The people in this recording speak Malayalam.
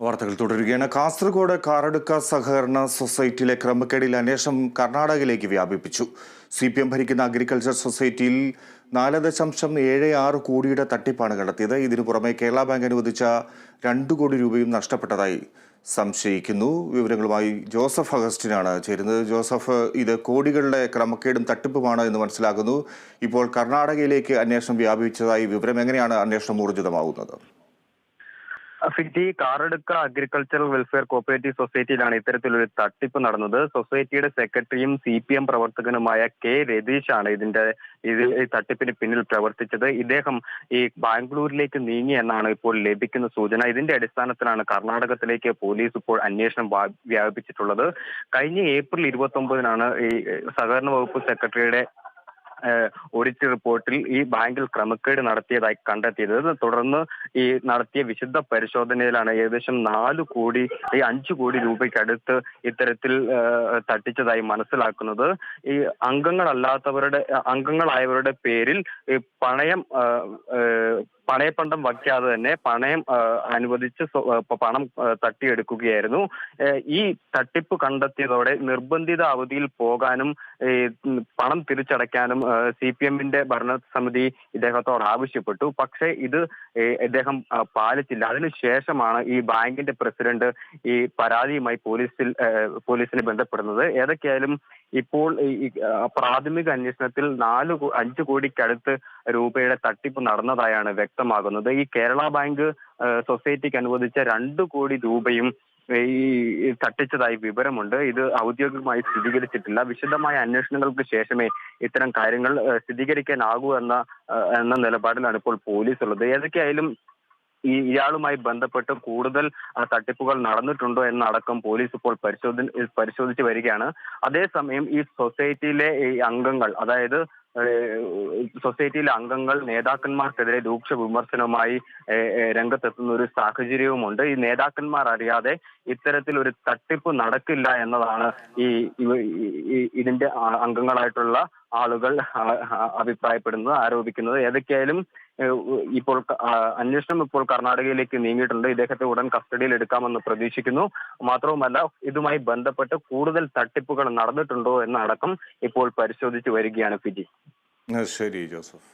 വാർത്തകൾ തുടരുകയാണ്. കാസർഗോഡ് കാറടുക്ക സഹകരണ സൊസൈറ്റിയിലെ ക്രമക്കേടിൽ അന്വേഷണം കർണാടകയിലേക്ക് വ്യാപിപ്പിച്ചു. സി പി എം ഭരിക്കുന്ന അഗ്രികൾച്ചർ സൊസൈറ്റിയിൽ നാല് ദശാംശം ഏഴ് ആറ് കോടിയുടെ തട്ടിപ്പാണ് കണ്ടെത്തിയത്. ഇതിനു പുറമെ കേരള ബാങ്ക് അനുവദിച്ച രണ്ടു കോടി രൂപയും നഷ്ടപ്പെട്ടതായി സംശയിക്കുന്നു. വിവരങ്ങളുമായി ജോസഫ് അഗസ്റ്റിനാണ് ചേരുന്നത്. ജോസഫ് ഇത് കോടികളുടെ ക്രമക്കേടും തട്ടിപ്പുമാണ് എന്ന് മനസ്സിലാകുന്നു. ഇപ്പോൾ കർണാടകയിലേക്ക് അന്വേഷണം വ്യാപിച്ചതായി വിവരം. എങ്ങനെയാണ് അന്വേഷണം ഊർജിതമാകുന്നത്? ഫിറ്റി കാറടുക്ക അഗ്രികൾച്ചറൽ വെൽഫെയർ കോപ്പറേറ്റീവ് സൊസൈറ്റിയിലാണ് ഇത്തരത്തിലൊരു തട്ടിപ്പ് നടന്നത്. സൊസൈറ്റിയുടെ സെക്രട്ടറിയും സി പി എം പ്രവർത്തകനുമായ കെ രതീഷാണ് ഇതിന്റെ ഇതിൽ ഈ തട്ടിപ്പിന് പിന്നിൽ പ്രവർത്തിച്ചത്. ഇദ്ദേഹം ഈ ബാംഗ്ലൂരിലേക്ക് നീങ്ങി എന്നാണ് ഇപ്പോൾ ലഭിക്കുന്ന സൂചന. ഇതിന്റെ അടിസ്ഥാനത്തിലാണ് കർണാടകത്തിലേക്ക് പോലീസ് ഇപ്പോൾ അന്വേഷണം വ്യാ- വ്യാപിപ്പിച്ചിട്ടുള്ളത്. കഴിഞ്ഞ ഏപ്രിൽ ഇരുപത്തി ഒമ്പതിനാണ് ഈ സഹകരണ വകുപ്പ് സെക്രട്ടറിയുടെ ഓഡിറ്റ് റിപ്പോർട്ടിൽ ഈ ബാങ്കിൽ ക്രമക്കേട് നടത്തിയതായി കണ്ടെത്തിയത്. തുടർന്ന് ഈ നടത്തിയ വിശുദ്ധ പരിശോധനയിലാണ് ഏകദേശം നാല് കോടി ഈ അഞ്ചു കോടി രൂപയ്ക്കടുത്ത് ഇത്തരത്തിൽ തട്ടിച്ചതായി മനസ്സിലാക്കുന്നത്. ഈ അംഗങ്ങളല്ലാത്തവരുടെ അംഗങ്ങളായവരുടെ പേരിൽ പണയം പണയപ്പണ്ടം വയ്ക്കാതെ തന്നെ പണയം അനുവദിച്ച് പണം തട്ടിയെടുക്കുകയായിരുന്നു. ഈ തട്ടിപ്പ് കണ്ടെത്തിയതോടെ നിർബന്ധിത അവധിയിൽ പോകാനും പണം തിരിച്ചടയ്ക്കാനും സി പി എമ്മിന്റെ ഭരണസമിതി ഇദ്ദേഹത്തോട് ആവശ്യപ്പെട്ടു. പക്ഷേ ഇത് ഇദ്ദേഹം പാലിച്ചില്ല. അതിനുശേഷമാണ് ഈ ബാങ്കിന്റെ പ്രസിഡന്റ് ഈ പരാതിയുമായി പോലീസിൽ പോലീസിനെ ബന്ധപ്പെടുന്നത്. ഏതൊക്കെയായാലും ഇപ്പോൾ ഈ പ്രാഥമിക അന്വേഷണത്തിൽ നാല് അഞ്ചു കോടിക്കടുത്ത് രൂപയുടെ തട്ടിപ്പ് നടന്നതായാണ് വ്യക്തമാകുന്നത്. ഈ കേരള ബാങ്ക് സൊസൈറ്റിക്ക് അനുവദിച്ച രണ്ട് കോടി രൂപയും ഈ തട്ടിച്ചതായി വിവരമുണ്ട്. ഇത് ഔദ്യോഗികമായി സ്ഥിരീകരിച്ചിട്ടില്ല. വിശദമായ അന്വേഷണങ്ങൾക്ക് ശേഷമേ ഇത്തരം കാര്യങ്ങൾ സ്ഥിരീകരിക്കാനാകൂ എന്ന എന്ന നിലപാടിലാണ് ഇപ്പോൾ പോലീസ് ഉള്ളത് ഏതൊക്കെയായാലും ഈ ഇയാളുമായി ബന്ധപ്പെട്ട് കൂടുതൽ തട്ടിപ്പുകൾ നടന്നിട്ടുണ്ടോ എന്നടക്കം പോലീസ് ഇപ്പോൾ പരിശോധന പരിശോധിച്ച് വരികയാണ്. അതേസമയം ഈ സൊസൈറ്റിയിലെ ഈ അംഗങ്ങൾ അതായത് സൊസൈറ്റിയിലെ അംഗങ്ങൾ നേതാക്കന്മാർക്കെതിരെ രൂക്ഷ വിമർശനവുമായി രംഗത്തെത്തുന്ന ഒരു സാഹചര്യവുമുണ്ട്. ഈ നേതാക്കന്മാർ അറിയാതെ ഇത്തരത്തിൽ ഒരു തട്ടിപ്പ് നടക്കില്ല എന്നതാണ് ഈ ഇതിന്റെ അംഗങ്ങളായിട്ടുള്ള ആളുകൾ അഭിപ്രായപ്പെടുന്നത് ആരോപിക്കുന്നത്. ഏതൊക്കെയായാലും ഇപ്പോൾ അന്വേഷണം ഇപ്പോൾ കർണാടകയിലേക്ക് നീങ്ങിയിട്ടുണ്ട്. ഇദ്ദേഹത്തെ ഉടൻ കസ്റ്റഡിയിൽ എടുക്കാമെന്ന് പ്രതീക്ഷിക്കുന്നു. മാത്രവുമല്ല ഇതുമായി ബന്ധപ്പെട്ട് കൂടുതൽ തട്ടിപ്പുകൾ നടന്നിട്ടുണ്ടോ എന്നടക്കം ഇപ്പോൾ പരിശോധിച്ചു വരികയാണ് ഫിജി. ശരി ജോസഫ്.